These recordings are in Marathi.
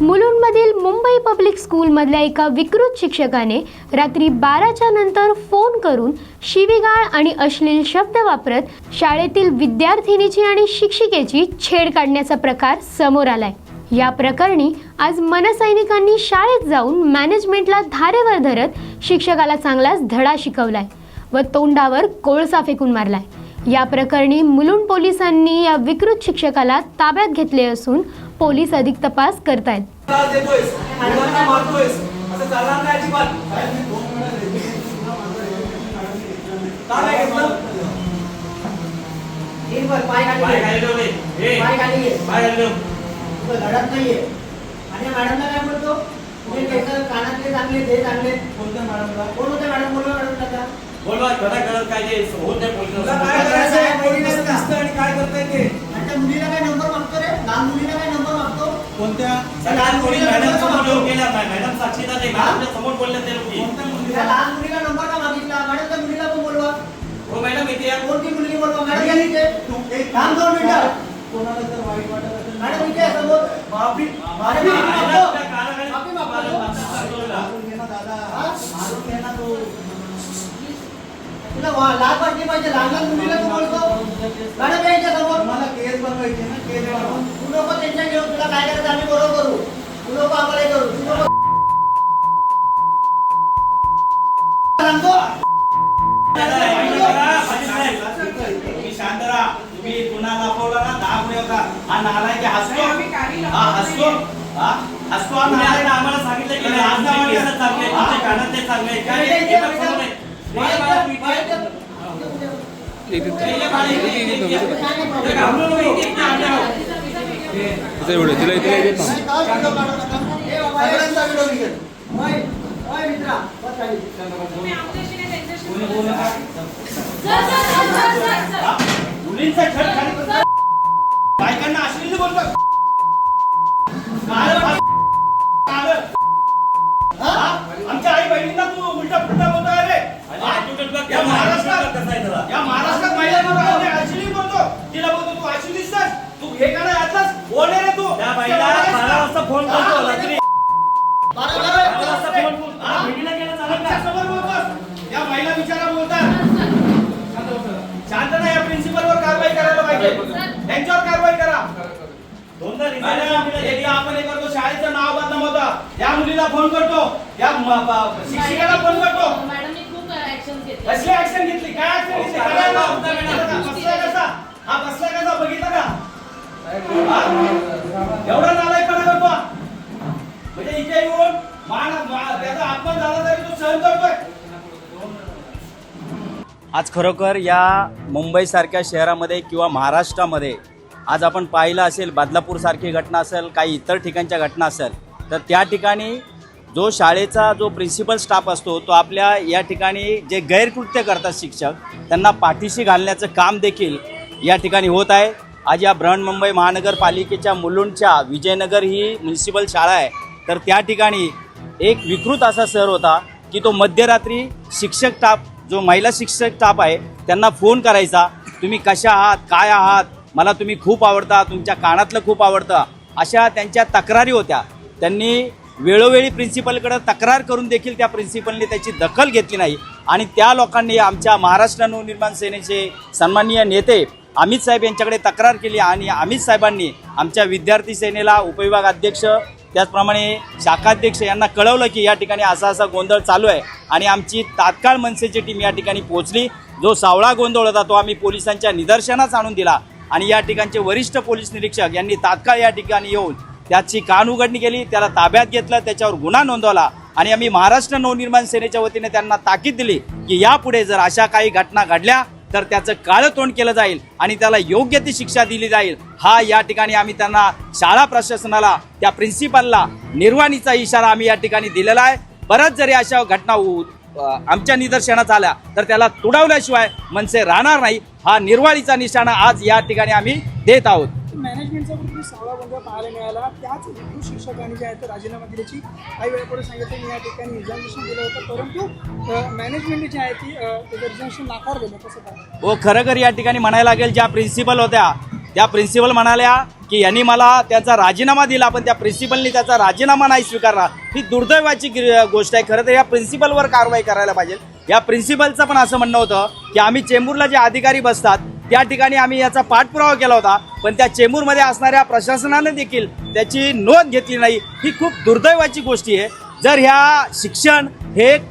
मुलुंडमधील मुंबई पब्लिक स्कूलमधल्या एका विकृत शिक्षकाने रात्री बाराच्या नंतर फोन करून शिवीगाळ आणि अश्लील शब्द वापरत शाळेतील विद्यार्थिनीची आणि शिक्षिकेची छेड काढण्याचा प्रकार समोर आलाय. या प्रकरणी आज मनसैनिकांनी शाळेत जाऊन मॅनेजमेंटला धारेवर धरत शिक्षकाला चांगलाच धडा शिकवलाय व तोंडावर कोळसा फेकून मारलाय. या प्रकरणी मुलुंड पोलिसांनी या विकृत शिक्षकाला ताब्यात घेतले असून पोलीस अधिक तपास करतायत. आणि मॅडमला काय म्हणतो तुम्ही केस कानातले चांगले ते चांगले. कोणत्या मॅडमला. कोण होते मॅडम? बोलवा मॅडम का बोलवा खरं खरं काय जे होत नाही पोलिसांना. तुला काय करायचं आहे पोलिसांना दिसतं आणि काय करताय ते? आणि त्या मुलीला काय नंबर मागतो रे? लहान मुलीला काय नंबर कोणत्या सगळ्यात कोणी मॅडम समोर येऊन गेल्या नाही. मॅडम साक्षीदार आहे. मॅडमच्या समोर बोलल्या त्या लोकी. कोणत्या त्या मुलीला लहान मुलीला नंबर का मागितला? मॅडम त्या मुलीला पण बोलवा? हो मॅडम इथे या. कोणती मुलगी बोलवा? मॅडम या इथे. तू एक थांब दोन मिनिटं कोणाला जर वाईट वाटत असेल. मॅडम इथे आहे समोर. माफी माफी माफी मागतो. त्या कानाखाली- माफी मागतो. मारून घे ना दादा. हा? मारून घे ना तू. तुला वा- लाज वाटली पाहिजे. लहान लहान मुलीला तू बोलतो. मॅडम या इथे समोर. मला केस बनवायची ना केस बनवून तू नको तुम्ही शांत राहा. तुम्ही गुन्हा दाखवला ना दहा गुन्हे होता हा नालायक आहे, हसतो हा हसतो हा हसतो हा नालायक आहे. आम्हाला सांगितलं की आज नाव केलं चांगले तुमच्या कानात ते चांगले काय तिचा व्हिडिओ तिला येत ना? मुलींचा खाली बायकांना अश्लील हा? आमच्या आई बहिणींना तू उलटा पुलटा बोलतोय रे हा? या महाराष्ट्रात या महाराष्ट्रात अश्लील बोलतो तिला बोलतो तू अश्लील दिसतोस तू हे का नाही आताच कोण आहे रे तू. त्या बाईला बारा वाजता फोन करतो रात्री. बारा- बारा- वाजता फोन करतो. हा? केलं चालत का? समोर बोलतोस. या महिला बिचारा बोलतात शांत नाही या प्रिन्सिपल वर कारवाई करायला पाहिजे. त्यांच्यावर कारवाई करा. मॅडम, एकदा आपण हे करतो शाळेचं नाव बदनाम होतं. या मुलीला फोन करतो. या म- ब- शिक्षिकेला फोन करतो. मॅडमने खूप ऍक्शन घेतली. कसली ऍक्शन घेतली? काय ऍक्शन घेतली? काय नाही? बसला कसा? हा बसला कसा? बघितलं? हा? एवढा नालायकपणा करतो म्हणजे इथे येऊन मान त्याचा अपमान झाला तरी तो सहन करतोय. आज खरोखर या मुंबईसारख्या शहरामध्ये किंवा महाराष्ट्रामध्ये आज आपण पाहिलं असेल बदलापूरसारखी घटना असेल काही इतर ठिकाणच्या घटना असेल तर त्या ठिकाणी जो शाळेचा जो प्रिन्सिपल स्टाफ असतो तो आपल्या या ठिकाणी जे गैरकृत्य करतात शिक्षक त्यांना पाठीशी घालण्याचं काम देखील या ठिकाणी होत आहे. आज या बृहन्मुंबई महानगरपालिकेच्या मुलुंडच्या विजयनगर ही म्युन्सिपल शाळा आहे. तर त्या ठिकाणी एक विकृत असा सर होता की तो मध्यरात्री शिक्षक टाप जो महिला शिक्षक टाप आहे त्यांना फोन करायचा तुम्ही कशा आहात? काय आहात? मला तुम्ही खूप आवडता तुमच्या कानातलं खूप आवडतं. अशा त्यांच्या तक्रारी होत्या. त्यांनी वेळोवेळी प्रिन्सिपलकडं तक्रार करून देखील त्या प्रिन्सिपलने त्याची दखल घेतली नाही. आणि त्या लोकांनी आमच्या महाराष्ट्र नवनिर्माण सेनेचे सन्माननीय नेते अमित साहेब यांच्याकडे तक्रार केली आणि अमित साहेबांनी आमच्या विद्यार्थी सेनेला उपविभाग अध्यक्ष त्याचप्रमाणे शाखाध्यक्ष यांना कळवलं की या ठिकाणी असा असा गोंधळ चालू आहे आणि आमची तात्काळ मनसेची टीम या ठिकाणी पोहोचली. जो सावळा गोंधळ होता तो आम्ही पोलिसांच्या निदर्शनास आणून दिला आणि या ठिकाणचे वरिष्ठ पोलीस निरीक्षक यांनी तात्काळ या ठिकाणी येऊन त्याची कान उघडणी केली त्याला ताब्यात घेतलं त्याच्यावर गुन्हा नोंदवला आणि आम्ही महाराष्ट्र नवनिर्माण सेनेच्या वतीने त्यांना ताकीद दिली की यापुढे जर अशा काही घटना घडल्या तर त्याचं काळं तोंड केलं जाईल आणि त्याला योग्य ती शिक्षा दिली जाईल. हा या ठिकाणी आम्ही त्यांना शाळा प्रशासनाला त्या प्रिन्सिपलला निर्वाणीचा इशारा आम्ही या ठिकाणी दिलेला आहे. बऱ्याच जरी अशा घटना आमच्या निदर्शनात आल्या तर त्याला तुडवल्याशिवाय मनसे राहणार नाही. हा निर्वाळीचा निशाणा आज या ठिकाणी आम्ही देत आहोत. मॅनेजमेंटचा सावळा बंद पाहायला मिळाला. त्याच विकृत शिक्षकांनी जे आहे ते राजीनामा दिल्याची काही वेळापुढे सांगितलं. मी या ठिकाणी रिझर्वेशन दिलं होतं. परंतु मॅनेजमेंटने जे आहे ती रिझर्वेशन नाकार दिलं कसं काय? हो खरं खर या ठिकाणी म्हणायला लागेल ज्या प्रिन्सिपल होत्या त्या प्रिन्सिपल म्हणाल्या की यांनी मला त्यांचा राजीनामा दिला पण त्या प्रिन्सिपलनी त्याचा राजीनामा नाही स्वीकारला. ही दुर्दैवाची गोष्ट आहे. खरं तर या प्रिन्सिपलवर कारवाई करायला पाहिजे. या प्रिन्सिपलचं पण असं म्हणणं होतं की आम्ही चेंबूरला जे अधिकारी बसतात त्या ठिकाणी आम्ही याचा पाठपुरावा केला होता पण त्या चेंबूरमध्ये असणाऱ्या प्रशासनानं देखील त्याची नोंद घेतली नाही. ही खूप दुर्दैवाची गोष्टी आहे. जर ह्या शिक्षण हे एक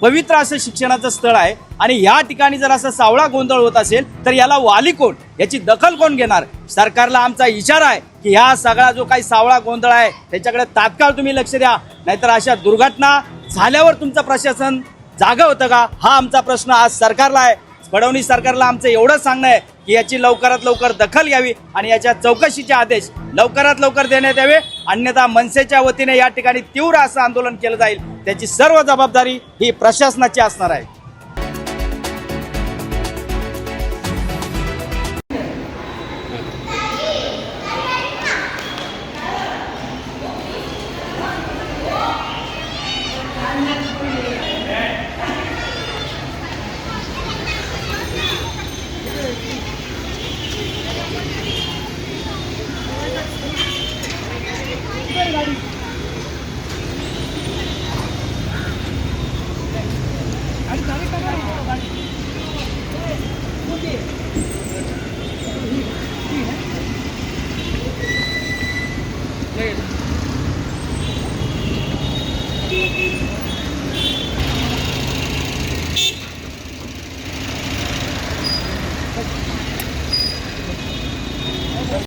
पवित्र असं शिक्षणाचं स्थळ आहे आणि या ठिकाणी जर असं सावळा गोंधळ होत असेल तर याला वाली कोण? याची दखल कोण घेणार? सरकारला आमचा इशारा आहे की ह्या सगळा जो काही सावळा गोंधळ आहे त्याच्याकडे तात्काळ तुम्ही लक्ष द्या. नाहीतर अशा दुर्घटना झाल्यावर तुमचं प्रशासन जागा होतं का? हा आमचा प्रश्न आज सरकारला आहे. फडणवीस सरकारला आमचं एवढं सांगणं आहे की याची लवकरात लवकर दखल घ्यावी आणि याच्या चौकशीचे आदेश लवकरात लवकर देण्यात यावे. अन्यथा मनसेच्या वतीने या ठिकाणी तीव्र असं आंदोलन केलं जाईल. त्याची सर्व जबाबदारी ही प्रशासनाची असणार आहे.